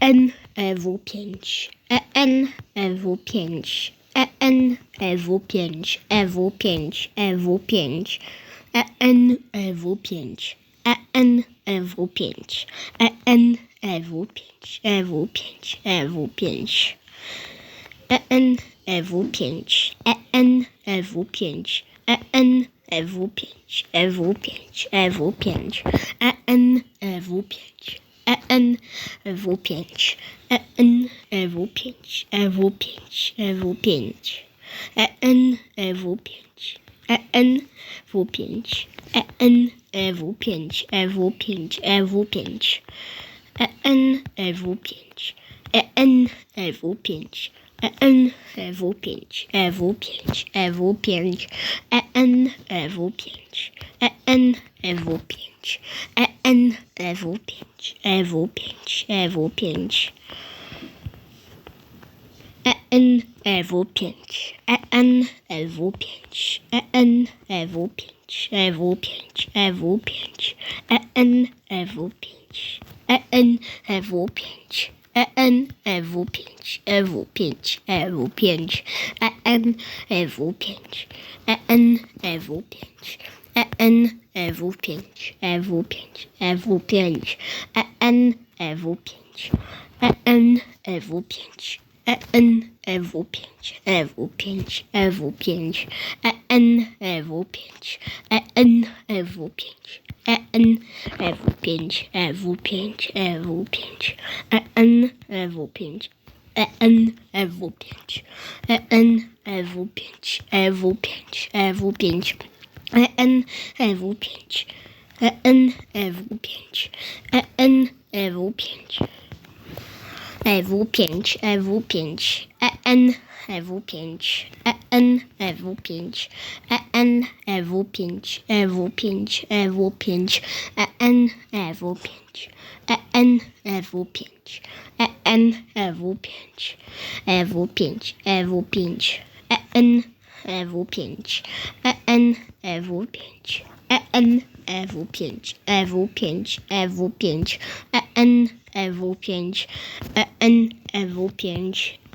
ENEW5, ENEW5, ENEW5, EW5, EW5, ENEW5, ENEW5, ENEW5, EW5, EW5, ENEW5, ENEW5, EN EW5, EW5, EW5, EN EW5. ENW5, ENW5, EW5, EW5, ENW5, ENW5, ENW5, EW5, EW5, ENW5, ENW5, EN, EW5, EW5, EW5, EN, EW5, EN, EW5, EN, EW5, EW5, EW5, EN, EW5, EN, EW5, EN, EW5, EW5, EW5, EN, EW5, EN, EW5, EN, EW5, EW5, EW5, EN, EW5, EN, EW5, EN, EW5, EW5, EW5, EN, EW5, EN, EW5, EN, EW5, EW5, EW5, EN, EW5, EN, EW5, EN, EW5, EW5, EW5, EN, EW5, EN, EW5, EN, EW5, EW5, EW5, EN, EW5, EN, EW5, EN, EW5, EW5, EW5, EN, EW5, EN, EW5, EN, EW5, EW5, EW5, EN, EW5, EN, EW5, EN, EW5, EW5, EW5, EN, EW5, EN, EW5, EN, EW5, EW5, EW5, EN, EW5, EN, EW5,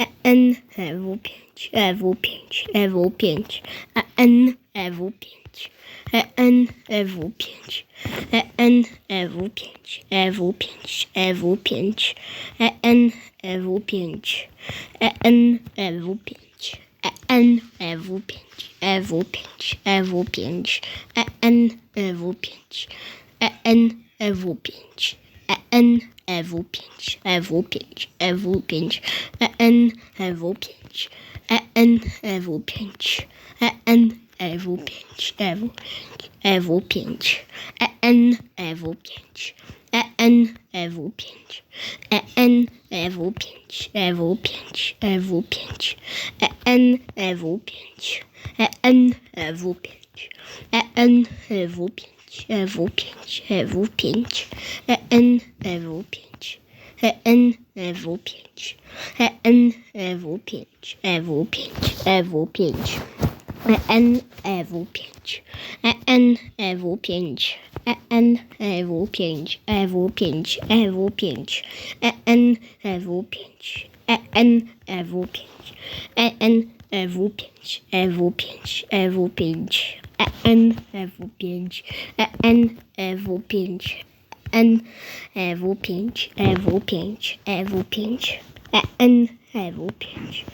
EN, EW5, EW5, EW5, EN, EW5, EN, EW5, EN, EW5, EW5, EW5, EN, EW5, EN, EW5, EN, EW5, EW5, EW5, EN, EW5, EN, EW5, EN, EW5, EW5, EN, EW5, EN, EW5, EN, EW5, EW5, EW5, EN, EW5, EN, EW5, EN, EW5, EW5, EW5, EN, EW5, EN, EW5, EN, EW5, W5, W5, EN, W5, EN, W5, EN, W5, W5, W5, EN, W5, EN, W5, EN, W5, W5, W5, EN, W5, EN, W5, EN, EW5, EW5, EW5, EN, EW5, EN, EW5, EN, EW5, EW5, EW5, EN, EW5,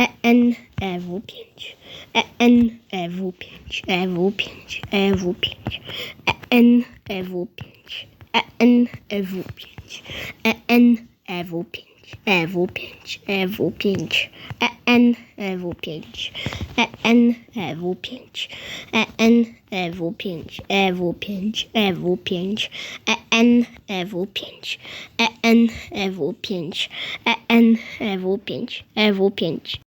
EN, EW5, EN, EW5, EW5, EW5, EN, EW5, EN, EW5, EN, EW5, EW5, EW5, ENW5, ENW5, ENW5, EW5, EW5, ENW5, ENW5, ENW5, EW5.